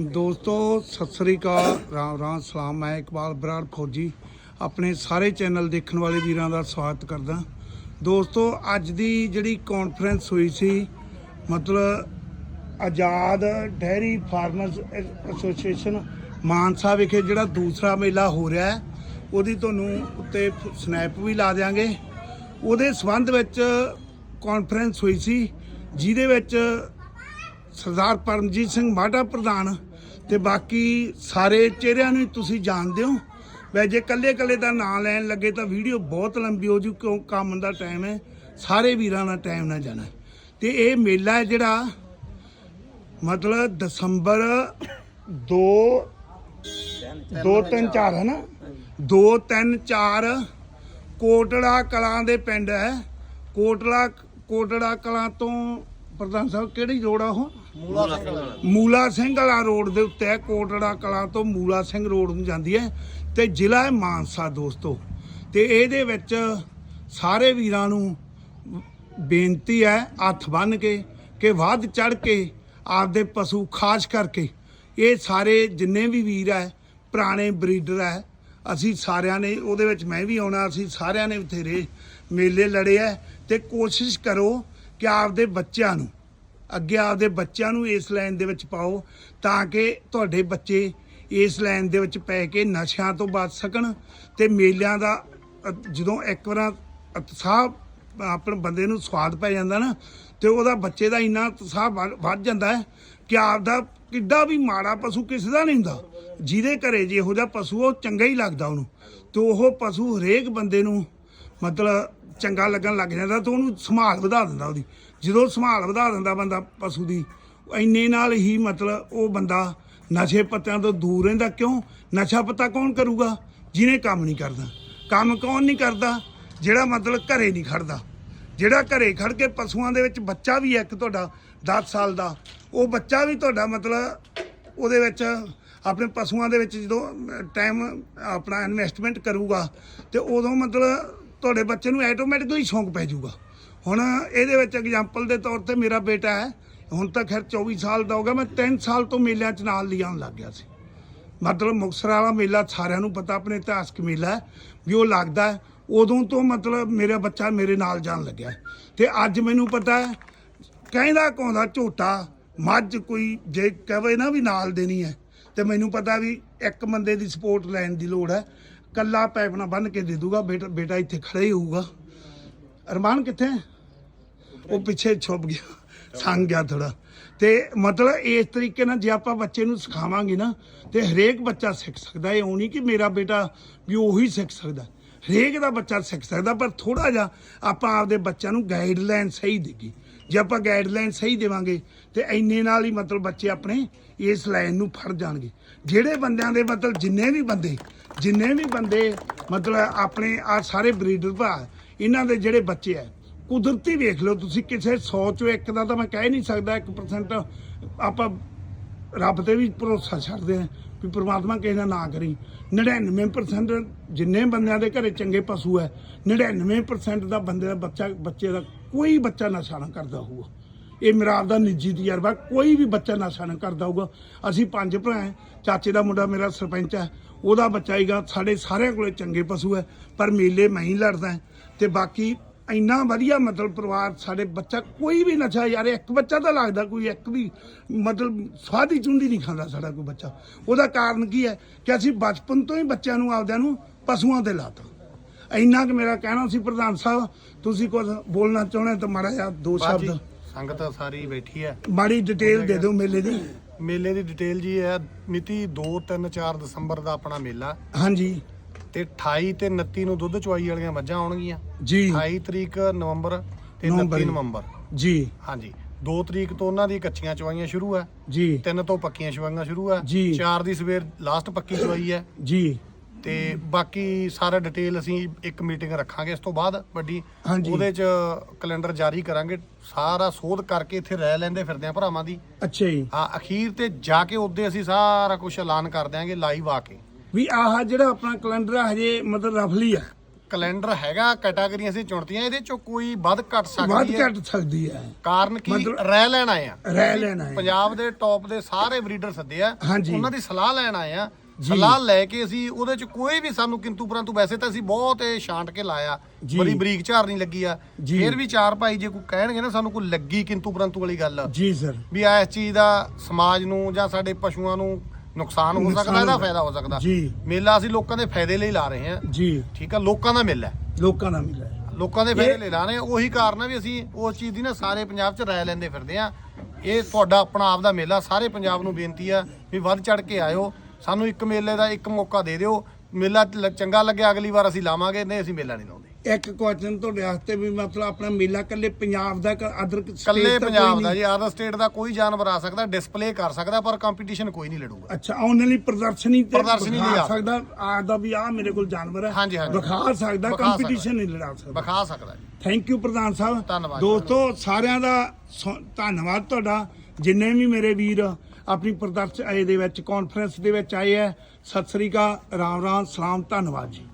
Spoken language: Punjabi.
ਦੋਸਤੋ, ਸਤਿ ਸ੍ਰੀ ਅਕਾਲ। ਰਾਮ ਰਾਮ ਸਲਾਮ। ਮੈਂ ਇਕਬਾਲ ਬਰਾੜ ਫੌਜੀ। ਆਪਣੇ ਸਾਰੇ ਚੈਨਲ ਦੇਖਣ ਵਾਲੇ ਵੀਰਾਂ ਦਾ ਸਵਾਗਤ ਕਰਦਾ। ਦੋਸਤੋ, ਅੱਜ ਦੀ ਜਿਹੜੀ ਕਾਨਫਰੰਸ ਹੋਈ ਸੀ, ਮਤਲਬ Azad dairy farmers association Mansa ਵਿਖੇ ਜਿਹੜਾ ਦੂਸਰਾ ਮੇਲਾ ਹੋ ਰਿਹਾ ਹੈ, ਉਹਦੀ ਤੁਹਾਨੂੰ ਉੱਤੇ ਸਨੈਪ ਵੀ ਲਾ ਦਿਆਂਗੇ। ਉਹਦੇ ਸੰਬੰਧ ਵਿੱਚ ਕਾਨਫਰੰਸ ਹੋਈ ਸੀ, ਜਿਹਦੇ ਵਿੱਚ ਸਰਦਾਰ ਪਰਮਜੀਤ ਸਿੰਘ ਮਾਢਾ ਪ੍ਰਧਾਨ ਤੇ ਬਾਕੀ ਸਾਰੇ ਚਿਹਰਿਆਂ ਨੂੰ ਹੀ ਤੁਸੀਂ ਜਾਣਦੇ ਹੋ। ਵੈ ਜੇ ਕੱਲੇ ਕੱਲੇ ਦਾ ਨਾਂ ਲੈਣ ਲੱਗੇ ਤਾਂ ਵੀਡੀਓ ਬਹੁਤ ਲੰਬੀ ਹੋ ਜੂ, ਕਿਉਂ ਕੰਮ ਦਾ ਟਾਈਮ ਹੈ, ਸਾਰੇ ਵੀਰਾਂ ਦਾ ਟਾਈਮ ਨਾ ਜਾਣਾ ਤੇ ਇਹ ਮੇਲਾ ਹੈ ਜਿਹੜਾ ਮਤਲਬ ਦਸੰਬਰ 2 2 3 4 ਹੈ ਨਾ? 2 3 4 ਕੋਟੜਾ ਕਲਾਂ ਦੇ ਪਿੰਡ ਹੈ। ਕੋਟੜਾ ਕੋਟੜਾ ਕਲਾਂ ਤੋਂ ਪ੍ਰਧਾਨ ਸਾਹਿਬ ਕਿਹੜੀ ਰੋਡ ਆ ਉਹ? ਮੂਲਾ ਸਿੰਘ ਵਾਲਾ। ਰੋਡ ਦੇ ਉੱਤੇ ਹੈ ਕੋਟੜਾ ਕਲਾਂ ਤੋਂ ਮੂਲਾ ਸਿੰਘ ਰੋਡ ਨੂੰ ਜਾਂਦੀ ਹੈ ਤੇ ਜ਼ਿਲ੍ਹਾ ਹੈ ਮਾਨਸਾ ਦੋਸਤੋ। ਤੇ ਇਹਦੇ ਵਿੱਚ ਸਾਰੇ ਵੀਰਾਂ ਨੂੰ ਬੇਨਤੀ ਹੈ ਹੱਥ ਬੰਨ ਕੇ ਕਿ ਵੱਧ ਚੜ ਕੇ ਆਪਦੇ ਪਸ਼ੂ ਖਾਸ ਕਰਕੇ ਇਹ ਸਾਰੇ ਜਿੰਨੇ ਵੀ ਵੀਰ ਹੈ ਪੁਰਾਣੇ ਬਰੀਡਰ ਹੈ ਅਸੀਂ ਸਾਰਿਆਂ ਨੇ ਉਹਦੇ ਵਿੱਚ ਮੈਂ ਵੀ ਆਉਣਾ ਅਸੀਂ ਸਾਰਿਆਂ ਨੇ ਬਥੇਰੇ ਮੇਲੇ ਲੜੇ ਹੈ ਤੇ ਕੋਸ਼ਿਸ਼ ਕਰੋ ਕਿ ਆਪਦੇ ਬੱਚਿਆਂ ਨੂੰ, ਅੱਗੇ ਆਪਦੇ ਬੱਚਿਆਂ ਨੂੰ ਇਸ ਲਾਈਨ ਦੇ ਵਿੱਚ ਪਾਓ ਤਾਂ ਕਿ ਤੁਹਾਡੇ ਬੱਚੇ ਇਸ ਲਾਈਨ ਦੇ ਵਿੱਚ ਪੈ ਕੇ ਨਸ਼ਿਆਂ ਤੋਂ ਬਚ ਸਕਣ ਤੇ ਮੇਲਿਆਂ ਦਾ ਜਦੋਂ ਇੱਕ ਵਾਰ ਉਤਸ਼ਾਹ ਆਪਣੇ ਬੰਦੇ ਨੂੰ ਸਵਾਦ ਪੈ ਜਾਂਦਾ ਨਾ, ਤੇ ਉਹਦਾ ਬੱਚੇ ਦਾ ਇੰਨਾ ਉਤਸ਼ਾਹ ਵੱਧ ਵੱਧ ਜਾਂਦਾ ਹੈ ਕਿ ਆਪਦਾ ਕਿੱਡਾ ਵੀ ਮਾੜਾ ਪਸ਼ੂ ਕਿਸੇ ਦਾ ਨਹੀਂ ਹੁੰਦਾ। ਜਿਹਦੇ ਘਰੇ ਜਿਹੋ ਜਿਹਾ ਪਸ਼ੂ ਉਹ ਚੰਗਾ ਹੀ ਲੱਗਦਾ ਉਹਨੂੰ। ਤੇ ਉਹ ਪਸ਼ੂ ਹਰੇਕ ਬੰਦੇ ਨੂੰ ਮਤਲਬ ਚੰਗਾ ਲੱਗਣ ਲੱਗ ਜਾਂਦਾ ਤਾਂ ਉਹਨੂੰ ਸੰਭਾਲ ਵਧਾ ਦਿੰਦਾ ਉਹਦੀ। ਜਦੋਂ ਸੰਭਾਲ ਵਧਾ ਦਿੰਦਾ ਬੰਦਾ ਪਸ਼ੂ ਦੀ, ਇੰਨੇ ਨਾਲ ਹੀ ਮਤਲਬ ਉਹ ਬੰਦਾ ਨਸ਼ੇ ਪੱਤਿਆਂ ਤੋਂ ਦੂਰ ਰਹਿੰਦਾ। ਕਿਉਂ? ਨਸ਼ਾ ਪੱਤਾ ਕੌਣ ਕਰੂਗਾ? ਜਿਹਨੇ ਕੰਮ ਨਹੀਂ ਕਰਦਾ ਕੰਮ ਕੌਣ ਨਹੀਂ ਕਰਦਾ? ਜਿਹੜਾ ਮਤਲਬ ਘਰੇ ਨਹੀਂ ਖੜਦਾ। ਜਿਹੜਾ ਘਰੇ ਖੜ ਕੇ ਪਸ਼ੂਆਂ ਦੇ ਵਿੱਚ ਬੱਚਾ ਵੀ ਹੈ ਇੱਕ ਤੁਹਾਡਾ 10 ਸਾਲ ਦਾ, ਉਹ ਬੱਚਾ ਵੀ ਤੁਹਾਡਾ ਮਤਲਬ ਉਹਦੇ ਵਿੱਚ ਆਪਣੇ ਪਸ਼ੂਆਂ ਦੇ ਵਿੱਚ ਜਦੋਂ ਟਾਈਮ ਆਪਣਾ ਇਨਵੈਸਟਮੈਂਟ ਕਰੂਗਾ, ਤੇ ਉਦੋਂ ਮਤਲਬ ਤੁਹਾਡੇ ਬੱਚੇ ਨੂੰ ਆਟੋਮੈਟਿਕਲੀ ਸ਼ੌਂਕ ਪੈ ਜਾਊਗਾ ਹੁਣ ਇਹਦੇ ਵਿੱਚ ਐਗਜ਼ਾਮਪਲ ਦੇ ਤੌਰ ਤੇ ਮੇਰਾ ਬੇਟਾ ਹੈ, ਹੁਣ ਤਾਂ ਖੈਰ 24 ਸਾਲ ਦਾ ਹੋ ਗਿਆ, ਮੈਂ 3 ਸਾਲ ਤੋਂ ਮੇਲਿਆਂ 'ਚ ਨਾਲ ਲਿਆਉਣ ਲੱਗ ਗਿਆ ਸੀ ਮਤਲਬ ਮੁਕਤਸਰ ਵਾਲਾ ਮੇਲਾ ਸਾਰਿਆਂ ਨੂੰ ਪਤਾ, ਆਪਣੇ ਇਤਿਹਾਸਕ ਮੇਲਾ ਹੈ, ਵੀ ਉਹ ਲੱਗਦਾ ਉਦੋਂ ਤੋਂ ਮਤਲਬ ਮੇਰਾ ਬੱਚਾ ਮੇਰੇ ਨਾਲ ਜਾਣ ਲੱਗਿਆ ਹੈ। ਤੇ ਅੱਜ ਮੈਨੂੰ ਪਤਾ ਹੈ, ਕਹਿੰਦਾ ਕੌਂਦਾ ਝੋਟਾ, ਮੱਝ ਕੋਈ ਜੇ ਕਹੇ ਨਾ ਵੀ ਨਾਲ ਦੇਣੀ ਹੈ, ਤੇ ਮੈਨੂੰ ਪਤਾ ਵੀ ਇੱਕ ਬੰਦੇ ਦੀ ਸਪੋਰਟ ਲੈਣ ਦੀ ਲੋੜ ਹੈ ਕੱਲਾ ਪੈਪ ਨਾਲ ਬੰਨ ਕੇ ਦੇ ਦੂਗਾ, ਬੇਟਾ ਬੇਟਾ ਇੱਥੇ ਖੜਾ ਹੀ ਹੋਊਗਾ। ਅਰਮਾਨ ਕਿੱਥੇ ਹੈ? ਉਹ ਪਿੱਛੇ ਛੁਪ ਗਿਆ, ਸੰਗ ਗਿਆ ਥੋੜਾ ਤੇ ਮਤਲਬ ਇਸ ਤਰੀਕੇ ਨਾਲ ਜੇ ਆਪਾਂ ਬੱਚੇ ਨੂੰ ਸਿਖਾਵਾਂਗੇ ਨਾ, ਤੇ ਹਰੇਕ ਬੱਚਾ ਸਿੱਖ ਸਕਦਾ। ਇਹ ਨਹੀਂ ਕਿ ਮੇਰਾ ਬੇਟਾ ਵੀ ਉਹੀ ਸਿੱਖ ਸਕਦਾ। ਹਰੇਕ ਦਾ ਬੱਚਾ ਸਿੱਖ ਸਕਦਾ, ਪਰ ਥੋੜਾ ਜਿਹਾ ਆਪਾਂ ਆਪਦੇ ਬੱਚਿਆਂ ਨੂੰ ਗਾਈਡਲਾਈਨ ਸਹੀ ਦੇਗੀ ਜੇ ਆਪਾਂ ਗਾਈਡਲਾਈਨ ਸਹੀ ਦੇਵਾਂਗੇ ਤੇ ਇੰਨੇ ਨਾਲ ਹੀ ਮਤਲਬ ਬੱਚੇ ਆਪਣੇ ਇਸ ਲਾਈਨ ਨੂੰ ਫੜ ਜਾਣਗੇ। ਜਿਹੜੇ ਬੰਦਿਆਂ ਦੇ ਮਤਲਬ ਜਿੰਨੇ ਵੀ ਬੰਦੇ, ਜਿੰਨੇ ਵੀ ਬੰਦੇ ਮਤਲਬ ਆਪਣੇ ਆ ਸਾਰੇ ਬਰੀਡਰ ਭਰਾ, ਇਹਨਾਂ ਦੇ ਜਿਹੜੇ ਬੱਚੇ ਆ, ਕੁਦਰਤੀ ਵੇਖ ਲਓ ਤੁਸੀਂ ਕਿਸੇ 100 ਚੋਂ ਇੱਕ ਦਾ ਤਾਂ ਮੈਂ ਕਹਿ ਨਹੀਂ ਸਕਦਾ 1% ਆਪਾਂ ਰੱਬ ਤੇ ਵੀ ਭਰੋਸਾ ਛੱਡਦੇ ਆ। ਵੀ ਪ੍ਰਮਾਤਮਾ ਕਿਸੇ ਦਾ ਨਾ ਕਰੀ। 99% ਜਿੰਨੇ ਬੰਦਿਆਂ ਦੇ ਘਰੇ ਚੰਗੇ ਪਸ਼ੂ ਹੈ 99% ਦਾ ਬੰਦੇ ਦਾ ਬੱਚਾ, ਬੱਚੇ ਦਾ ਕੋਈ ਬੱਚਾ ਨਸ਼ਾ ਨਾ ਕਰਦਾ ਹੋਊਗਾ। ਇਹ ਮੇਰਾ ਆਪਦਾ ਨਿੱਜੀ ਤਜਰਬਾ, ਕੋਈ ਵੀ ਬੱਚਾ ਨਸ਼ਾ ਨਾ ਕਰਦਾ ਹੋਊਗਾ। ਅਸੀਂ ਪੰਜ ਭਰਾ ਹੈ ਚਾਚੇ ਦਾ ਮੁੰਡਾ ਮੇਰਾ ਸਰਪੰਚ ਹੈ ਉਹਦਾ ਬੱਚਾ ਹੀਗਾ, ਸਾਡੇ ਸਾਰਿਆਂ ਕੋਲੇ ਚੰਗੇ ਪਸ਼ੂ ਹੈ ਪਰ ਮੇਲੇ ਮੈਂ ਹੀ ਲੜਦਾ ਹੈ ਤੇ ਬਾਕੀ ਇੰਨਾ ਵਧੀਆ ਮਤਲਬ ਪਰਿਵਾਰ ਸਾਡੇ ਬੱਚਾ ਕੋਈ ਵੀ ਨਸ਼ਾ ਯਾਰ ਇੱਕ ਬੱਚਾ ਤਾਂ ਲੱਗਦਾ ਕੋਈ ਇੱਕ ਵੀ ਮਤਲਬ ਸਵਾਦੀ ਚੁੰਡੀ ਨਹੀਂ ਖਾਂਦਾ ਸਾਡਾ ਕੋਈ ਬੱਚਾ। ਉਹਦਾ ਕਾਰਨ ਕੀ ਹੈ ਕਿ ਅਸੀਂ ਬਚਪਨ ਤੋਂ ਹੀ ਬੱਚਿਆਂ ਨੂੰ ਆਪਦਿਆਂ ਨੂੰ ਪਸ਼ੂਆਂ ਤੇ ਲਾਤਾ। ਇੰਨਾ ਕਿ ਮੇਰਾ ਕਹਿਣਾ ਸੀ ਪ੍ਰਧਾਨ ਸਾਹਿਬ ਤੁਸੀਂ ਕੁਝ ਬੋਲਣਾ ਚਾਹੁੰਦੇ ਤਾਂ ਮਾੜਾ ਜਿਹਾ ਦੋ ਸ਼ਬਦ। ਸੰਗਤ ਸਾਰੀ ਬੈਠੀ ਹੈ। ਮਾੜੀ ਡਿਟੇਲ ਦੇ ਦਿਓ ਮੇਲੇ ਦੀ। ਮੇਲੇ ਦੀ ਡਿਟੇਲ ਜੀ ਹੈ ਮਿਤੀ 2 3 4 ਦਸੰਬਰ ਦਾ ਆਪਣਾ ਮੇਲਾ। ਹਾਂਜੀ। ਤੇ 28 ਤੇ 29 ਨੂੰ ਦੁੱਧ ਚੁਆਈ ਵਾਲੀਆਂ ਮੱਝਾਂ ਆਉਣਗੀਆਂ। ਜੀ। 28 ਤਰੀਕ ਨਵੰਬਰ ਤੇ ਨਵੰਬਰ। 29 ਨਵੰਬਰ। ਜੀ। ਹਾਂਜੀ। 2 ਤਰੀਕ ਤੋਂ ਉਹਨਾਂ ਦੀ ਕੱਚੀਆਂ ਚੁਆਈਆਂ ਸ਼ੁਰੂ ਹੈ। ਜੀ। 3 ਤੋਂ ਪੱਕੀਆਂ ਚੁਆਈਆਂ ਸ਼ੁਰੂ ਹੈ। ਜੀ। 4 ਦੀ ਸਵੇਰ ਲਾਸਟ ਪੱਕੀ ਚੁਆਈ ਹੈ। ਜੀ। ਤੇ ਬਾਕੀ ਸਾਰਾ ਡਿਟੇਲ ਅਸੀਂ ਇੱਕ ਮੀਟਿੰਗ ਰੱਖਾਂਗੇ ਇਸ ਤੋਂ ਬਾਅਦ ਵੱਡੀ। ਉਹਦੇ ਚ ਕੈਲੰਡਰ ਜਾਰੀ ਕਰਾਂਗੇ। ਸਾਰਾ ਸੋਧ ਕਰਕੇ ਇੱਥੇ ਰਹਿ ਲੈਂਦੇ ਫਿਰਦੇ ਆ ਭਰਾਵਾਂ ਦੀ। ਅੱਛਾ ਜੀ। ਆ ਅਖੀਰ ਤੇ ਜਾ ਕੇ ਉਹਦੇ ਅਸੀਂ ਸਾਰਾ ਕੁਝ ਐਲਾਨ ਕਰ ਦਿਆਂਗੇ ਲਾਈਵ ਆ ਕੇ। ਵੀ ਆਹ ਜਿਹੜਾ ਆਪਣਾ ਕੈਲੰਡਰ ਆ ਹਜੇ ਮਤਲਬ ਰਫਲੀ ਆ। ਕੈਲੰਡਰ ਹੈਗਾ ਕੈਟਾਗਰੀਆਂ ਅਸੀਂ ਚੁਣਤੀਆਂ ਇਹਦੇ ਚੋਂ ਕੋਈ ਵੱਧ ਘੱਟ ਵੱਧ ਸਕਦੀ ਹੈ। ਘੱਟ ਸਕਦੀ ਹੈ। ਕਾਰਨ ਕੀ? ਮਤਲਬ- ਰਹਿ ਲੈਣ ਆਏ ਆ। ਰਹਿ ਲੈਣ ਆ। ਪੰਜਾਬ ਦੇ ਟੌਪ ਦੇ ਸਾਰੇ ਬਰੀਡਰ ਸੱਦੇ ਆ। ਹਾਂਜੀ। ਉਹਨਾਂ ਦੀ ਸਲਾਹ ਲੈਣ ਆਏ ਆ। ਜੀ। ਸਲਾਹ ਲੈ ਕੇ ਅਸੀਂ ਉਹਦੇ ਚ ਕੋਈ ਵੀ ਸਾਨੂੰ ਕਿੰਤੂ ਪਰੰਤੂ ਵੈਸੇ ਤਾਂ ਅਸੀਂ ਬਹੁਤ ਇਹ ਛਾਂਟ ਕੇ ਲਾਇਆ। ਜੀ। ਬੜੀ ਬਰੀਕ ਝਾਰ ਨਹੀਂ ਲੱਗੀ ਆ। ਜੀ। ਫਿਰ ਵੀ ਚਾਰ ਭਾਈ ਜੇ ਕੋਈ ਕਹਿਣਗੇ ਨਾ ਸਾਨੂੰ ਕੋਈ ਲੱਗੀ ਕਿੰਤੂ ਪਰੰਤੂ ਵਾਲੀ ਗੱਲ। ਜੀ ਸਰ ਵੀ ਆ ਇਸ ਚੀਜ਼ ਦਾ ਸਮਾਜ ਨੂੰ ਜਾਂ ਸਾਡੇ ਪਸ਼ੂਆਂ ਨੂੰ ਨੁਕਸਾਨ ਹੋ ਨੁਕਸਾਨ ਸਕਦਾ ਇਹਦਾ ਹੁੰਦਾ। ਫਾਇਦਾ ਹੋ ਸਕਦਾ। ਜੀ। ਮੇਲਾ ਅਸੀਂ ਲੋਕਾਂ ਦੇ ਫਾਇਦੇ ਲਈ ਲਾ ਰਹੇ ਹਾਂ। ਜੀ। ਠੀਕ ਆ ਲੋਕਾਂ ਦਾ ਮੇਲਾ ਹੈ। ਲੋਕਾਂ ਦਾ ਮਿਲਿਆ ਲੋਕਾਂ ਦੇ ਫਾਇਦੇ ਇਹ- ਲੈ ਲਾ ਰਹੇ ਹਾਂ। ਉਹੀ ਕਾਰਨ ਆ ਵੀ ਅਸੀਂ ਉਸ ਚੀਜ਼ ਦੀ ਨਾ ਸਾਰੇ ਪੰਜਾਬ 'ਚ ਰਾਇ ਲੈਂਦੇ ਫਿਰਦੇ ਆ ਇਹ ਤੁਹਾਡਾ ਆਪਣਾ ਆਪ ਦਾ ਮੇਲਾ ਸਾਰੇ ਪੰਜਾਬ ਨੂੰ ਬੇਨਤੀ ਆ ਵੀ ਵੱਧ ਚੜ ਕੇ ਆਇਓ। ਸਾਨੂੰ ਇੱਕ ਮੇਲੇ ਦਾ ਇੱਕ ਮੌਕਾ ਦੇ ਦਿਓ। ਮੇਲਾ ਲ- ਚੰਗਾ ਲੱਗਿਆ ਅਗਲੀ ਵਾਰ ਅਸੀਂ ਲਾਵਾਂਗੇ ਨਹੀਂ ਅਸੀਂ ਮੇਲਾ ਨਹੀਂ ਲਾਉਂਦੇ। ਇੱਕ ਕੁਐਸਚਨ ਤੁਹਾਡੇ ਵਾਸਤੇ ਵੀ ਮਤਲਬ ਆਪਣਾ ਮੇਲਾ ਕੱਲੇ ਪੰਜਾਬ ਦਾ ਅਦਰ ਕੱਲੇ ਪੰਜਾਬ ਦਾ ਜੀ ਆਦਰ ਸਟੇਟ ਦਾ ਕੋਈ ਜਾਨਵਰ ਆ ਸਕਦਾ ਡਿਸਪਲੇ ਕਰ ਸਕਦਾ ਪਰ ਕੰਪੀਟੀਸ਼ਨ ਕੋਈ ਨਹੀਂ ਲੜੂਗਾ। ਅੱਛਾ ਉਹਨਾਂ ਲਈ ਪ੍ਰਦਰਸ਼ਨੀ ਤੇ ਪ੍ਰਦਰਸ਼ਨੀ ਵਿਖਾ ਆ। ਸਕਦਾ ਆਦਾ ਵੀ ਆ ਮੇਰੇ ਕੋਲ ਜਾਨਵਰ ਹੈ। ਹਾਂਜੀ, ਹਾਂਜੀ। ਵਿਖਾ ਸਕਦਾ ਕੰਪੀਟੀਸ਼ਨ ਨਹੀਂ ਲੜਾ ਸਕਦਾ। ਵਿਖਾ ਸਕਦਾ ਜੀ। ਥੈਂਕ ਯੂ ਪ੍ਰਧਾਨ ਸਾਹਿਬ। ਧੰਨਵਾਦ। ਦੋਸਤੋ ਸਾਰਿਆਂ ਦਾ ਧੰਨਵਾਦ ਤੁਹਾਡਾ। ਜਿੰਨੇ ਵੀ ਮੇਰੇ ਵੀਰ ਆਪਣੀ ਪ੍ਰਦਰਸ਼ਨ ਦੇ ਵਿੱਚ ਕਾਨਫਰੰਸ ਦੇ ਵਿੱਚ ਆਏ ਹੈ ਸਤਿ ਸ੍ਰੀ ਅਕਾਲ ਰਾਮ ਰਾਮ ਸਲਾਮ ਧੰਨਵਾਦ ਜੀ।